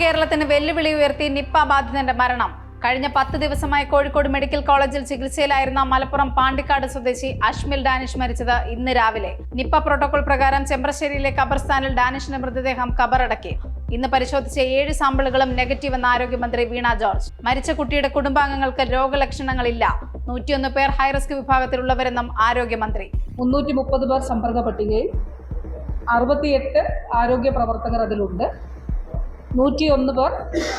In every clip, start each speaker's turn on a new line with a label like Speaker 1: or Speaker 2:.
Speaker 1: കേരളത്തിന് വെല്ലുവിളി ഉയർത്തി നിപ്പ ബാധിതന്റെ മരണം. കഴിഞ്ഞ പത്ത് ദിവസമായി കോഴിക്കോട് മെഡിക്കൽ കോളേജിൽ ചികിത്സയിലായിരുന്ന മലപ്പുറം പാണ്ടിക്കാട് സ്വദേശി അഷ്മിൽ ഡാനിഷ് മരിച്ചത് ഇന്ന് രാവിലെ. നിപ്പ പ്രോട്ടോകോൾ പ്രകാരം ചെമ്പ്രശ്ശേരിയിലെ ഖബർസ്ഥാനിൽ ഡാനിഷിന്റെ മൃതദേഹം കബറടക്കി ഇന്ന് പരിശോധിച്ച ഏഴ് സാമ്പിളുകളും നെഗറ്റീവ് എന്ന ആരോഗ്യമന്ത്രി വീണ ജോർജ്. മരിച്ച കുട്ടിയുടെ കുടുംബാംഗങ്ങൾക്ക് രോഗലക്ഷണങ്ങളില്ല. നൂറ്റിയൊന്ന് പേർ ഹൈറിസ്ക് വിഭാഗത്തിലുള്ളവരെന്നും ആരോഗ്യമന്ത്രി.
Speaker 2: മുന്നൂറ്റി മുപ്പത് പേർ സമ്പർക്ക പട്ടികയിൽ അറുപത്തിയെട്ട് ആരോഗ്യ പ്രവർത്തകർ അതിലുണ്ട്. നൂറ്റിയൊന്ന് പേർ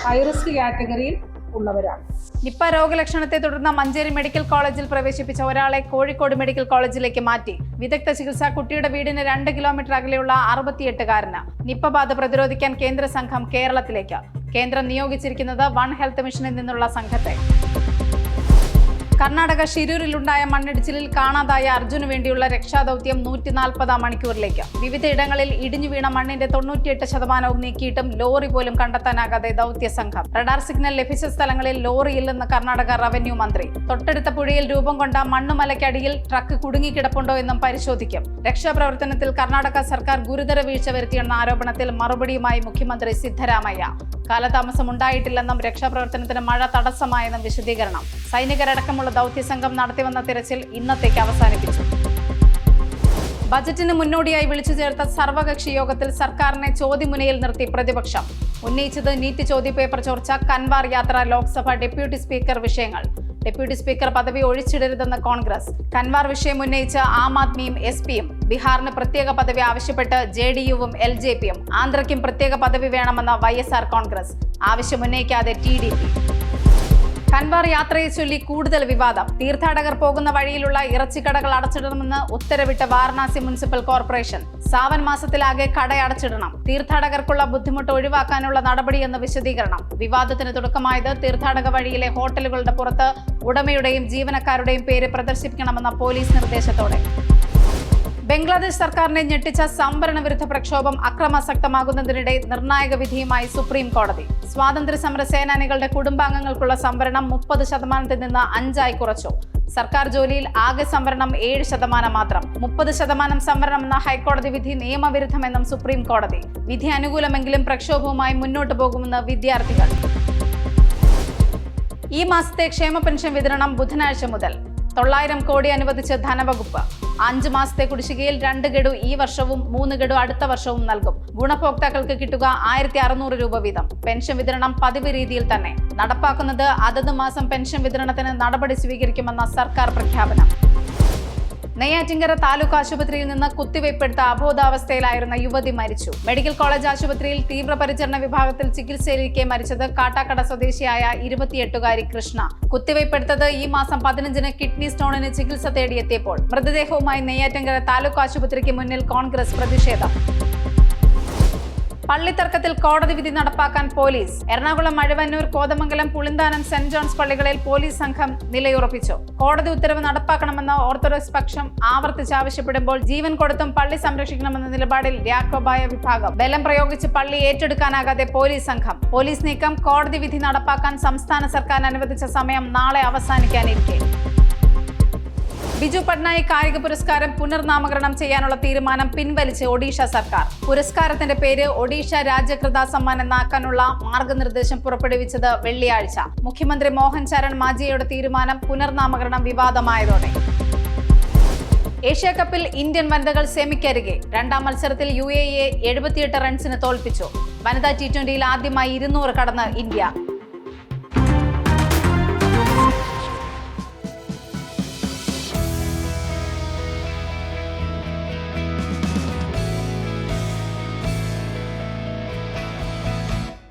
Speaker 2: ഹൈറിസ്ക് കാറ്റഗറിയിൽ ഉള്ളവരാണ്.
Speaker 1: നിപ്പ രോഗലക്ഷണത്തെ തുടർന്ന് മഞ്ചേരി മെഡിക്കൽ കോളേജിൽ പ്രവേശിപ്പിച്ച ഒരാളെ കോഴിക്കോട് മെഡിക്കൽ കോളേജിലേക്ക് മാറ്റി. വിദഗ്ധ ചികിത്സ കുട്ടിയുടെ വീടിന് രണ്ട് കിലോമീറ്റർ അകലെയുള്ള അറുപത്തിയെട്ടുകാരന് നിപ്പ ബാധ പ്രതിരോധിക്കാൻ കേന്ദ്ര സംഘം കേരളത്തിലേക്ക്. കേന്ദ്രം നിയോഗിച്ചിരിക്കുന്നത് വൺ ഹെൽത്ത് മിഷനിൽ നിന്നുള്ള സംഘത്തെ. കർണാടക ഷിരൂരിലുണ്ടായ മണ്ണിടിച്ചിലിൽ കാണാതായ അർജുന് വേണ്ടിയുള്ള രക്ഷാദൗത്യം നൂറ്റി നാൽപ്പതാം മണിക്കൂറിലേക്ക്. വിവിധയിടങ്ങളിൽ ഇടിഞ്ഞു വീണ മണ്ണിന്റെ തൊണ്ണൂറ്റിയെട്ട് ശതമാനവും നീക്കിയിട്ടും ലോറി പോലും കണ്ടെത്താനാകാതെ ദൗത്യ സംഘം. റഡാർ സിഗ്നൽ ലഭിച്ച സ്ഥലങ്ങളിൽ ലോറിയില്ലെന്ന് കർണാടക റവന്യൂ മന്ത്രി. തൊട്ടടുത്ത പുഴയിൽ രൂപം കൊണ്ട മണ്ണുമലയ്ക്കടിയിൽ ട്രക്ക് കുടുങ്ങിക്കിടപ്പുണ്ടോ എന്നും പരിശോധിക്കും. രക്ഷാപ്രവർത്തനത്തിൽ കർണാടക സർക്കാർ ഗുരുതര വീഴ്ച വരുത്തിയെന്ന ആരോപണത്തിൽ മറുപടിയുമായി മുഖ്യമന്ത്രി സിദ്ധരാമയ്യ. കാലതാമസം ഉണ്ടായിട്ടില്ലെന്നും രക്ഷാപ്രവർത്തനത്തിന് മഴ തടസ്സമായെന്നും വിശദീകരണം. സൈനികരടക്കമുള്ള ദൗത്യസംഘം നടത്തിവന്ന തിരച്ചിൽ ഇന്നത്തേക്ക് അവസാനിപ്പിച്ചു. ബജറ്റിന് മുന്നോടിയായി വിളിച്ചു ചേർത്ത സർവകക്ഷി യോഗത്തിൽ സർക്കാരിനെ ചോദ്യമുനയിൽ നിർത്തി പ്രതിപക്ഷം. ഉന്നയിച്ചത് നീറ്റ് ചോദ്യപേപ്പർ ചോർച്ച കൻവാർ യാത്ര ലോക്സഭ ഡെപ്യൂട്ടി സ്പീക്കർ വിഷയങ്ങൾ. ഡെപ്യൂട്ടി സ്പീക്കർ പദവി ഒഴിച്ചിടരുതെന്ന് കോൺഗ്രസ്. കൻവാർ വിഷയം ഉന്നയിച്ച് ആം ആദ്മിയും എസ് പിയും ബീഹാറിന് പ്രത്യേക പദവി ആവശ്യപ്പെട്ട് ജെ ഡി യുവും എൽ ജെ പിയും ആന്ധ്രയ്ക്കും പ്രത്യേക പദവി വേണമെന്ന് വൈ എസ് ആർ കോൺഗ്രസ് ആവശ്യമുന്നയിക്കാതെ ടി ഡി പി. കൻവാർ യാത്രയെ ചൊല്ലി കൂടുതൽ വിവാദം. തീർത്ഥാടകർ പോകുന്ന വഴിയിലുള്ള ഇറച്ചിക്കടകൾ അടച്ചിടണമെന്ന് ഉത്തരവിട്ട വാരണാസി മുനിസിപ്പൽ കോർപ്പറേഷൻ. സാവൻ മാസത്തിലാകെ കട അടച്ചിടണം. തീർത്ഥാടകർക്കുള്ള ബുദ്ധിമുട്ട് ഒഴിവാക്കാനുള്ള നടപടിയെന്ന് വിശദീകരണം. വിവാദത്തിന് തുടക്കമായത് തീർത്ഥാടക വഴിയിലെ ഹോട്ടലുകളുടെ പുറത്ത് ഉടമയുടെയും ജീവനക്കാരുടെയും പേര് പ്രദർശിപ്പിക്കണമെന്ന പോലീസ് നിർദ്ദേശത്തോടെ. ബംഗ്ലാദേശ് സർക്കാരിനെ ഞെട്ടിച്ച സംവരണ വിരുദ്ധ പ്രക്ഷോഭം അക്രമാസക്തമാകുന്നതിനിടെ നിർണായക വിധിയുമായി സുപ്രീം കോടതി. സ്വാതന്ത്ര്യ സമര സേനാനികളുടെ കുടുംബാംഗങ്ങൾക്കുള്ള സംവരണം മുപ്പത് ശതമാനത്തിൽ നിന്ന് അഞ്ചായി കുറച്ചു. സർക്കാർ ജോലിയിൽ ആകെ സംവരണം ഏഴ് ശതമാനം മാത്രം. മുപ്പത് ശതമാനം സംവരണം എന്ന ഹൈക്കോടതി വിധി നിയമവിരുദ്ധമെന്നും സുപ്രീം കോടതി. വിധി അനുകൂലമെങ്കിലും പ്രക്ഷോഭവുമായി മുന്നോട്ടു പോകുമെന്ന് വിദ്യാർത്ഥികൾ. ഈ മാസത്തെ ക്ഷേമ പെൻഷൻ വിതരണം ബുധനാഴ്ച മുതൽ. തൊള്ളായിരം കോടി അനുവദിച്ച് ധനവകുപ്പ് അഞ്ച് മാസത്തെ കുടിശ്ശികയിൽ രണ്ട് ഗഡു ഈ വർഷവും മൂന്ന് ഗഡു അടുത്ത വർഷവും നൽകും. ഗുണഭോക്താക്കൾക്ക് കിട്ടുക ആയിരത്തി അറുന്നൂറ് രൂപ വീതം. പെൻഷൻ വിതരണം പതിവ് രീതിയിൽ തന്നെ. നടപ്പാക്കുന്നത് അതത് മാസം പെൻഷൻ വിതരണത്തിന് നടപടി സ്വീകരിക്കുമെന്ന സർക്കാർ പ്രഖ്യാപനം. നെയ്യാറ്റിങ്കര താലൂക്ക് ആശുപത്രിയിൽ നിന്ന് കുത്തിവയ്പ്പെടുത്ത അബോധാവസ്ഥയിലായിരുന്ന യുവതി മരിച്ചു. മെഡിക്കൽ കോളേജ് ആശുപത്രിയിൽ തീവ്രപരിചരണ വിഭാഗത്തിൽ ചികിത്സയിലിരിക്കെ മരിച്ചത് കാട്ടാക്കട സ്വദേശിയായ ഇരുപത്തിയെട്ടുകാരി കൃഷ്ണ. കുത്തിവയ്പ്പെടുത്തത് ഈ മാസം പതിനഞ്ചിന് കിഡ്നി സ്റ്റോണിന് ചികിത്സ തേടിയെത്തിയപ്പോൾ മൃതദേഹവുമായി നെയ്യാറ്റിങ്കര താലൂക്ക് ആശുപത്രിക്ക് മുന്നിൽ കോൺഗ്രസ് പ്രതിഷേധം. പള്ളിത്തർക്കത്തിൽ കോടതി വിധി നടപ്പാക്കാൻ police. Ernakulam Mazhuvannoor Kothamangalam Pulinthanam saint John's പള്ളികളിൽ പോലീസ് സംഘം നിലയുറപ്പിച്ചു. കോടതി ഉത്തരവ് നടപ്പാക്കണമെന്ന് ഓർത്തഡോക്സ് പക്ഷം ആവർത്തിച്ച് ആവശ്യപ്പെടുമ്പോൾ ജീവൻ കൊടുത്തും പള്ളി സംരക്ഷിക്കണമെന്ന നിലപാടിൽ യാക്കോബായ വിഭാഗം. ബലം പ്രയോഗിച്ച് പള്ളി ഏറ്റെടുക്കാനാകാതെ പോലീസ് സംഘം. പോലീസ് നീക്കം കോടതി വിധി നടപ്പാക്കാൻ സംസ്ഥാന സർക്കാർ അനുവദിച്ച സമയം നാളെ അവസാനിക്കാനിരിക്കെ. ബിജു പട്നായിക് കായിക പുരസ്കാരം പുനർനാമകരണം ചെയ്യാനുള്ള തീരുമാനം പിൻവലിച്ച് ഒഡീഷ സർക്കാർ. പുരസ്കാരത്തിന്റെ പേര് ഒഡീഷ രാജ്യകൃത സമ്മാൻ എന്നാക്കാനുള്ള മാർഗനിർദ്ദേശം പുറപ്പെടുവിച്ചത് വെള്ളിയാഴ്ച. മുഖ്യമന്ത്രി മോഹൻ ചരൺ മാജിയയുടെ തീരുമാനം പുനർനാമകരണം വിവാദമായതോടെ. ഏഷ്യ കപ്പിൽ ഇന്ത്യൻ വനിതകൾ സെമിക്കരികെ. രണ്ടാം മത്സരത്തിൽ യു എ എ എഴുപത്തിയെട്ട് റൺസിന് തോൽപ്പിച്ചു. വനിതാ ടി ട്വന്റിയിൽ ആദ്യമായി ഇരുന്നൂറ് കടന്ന് ഇന്ത്യ.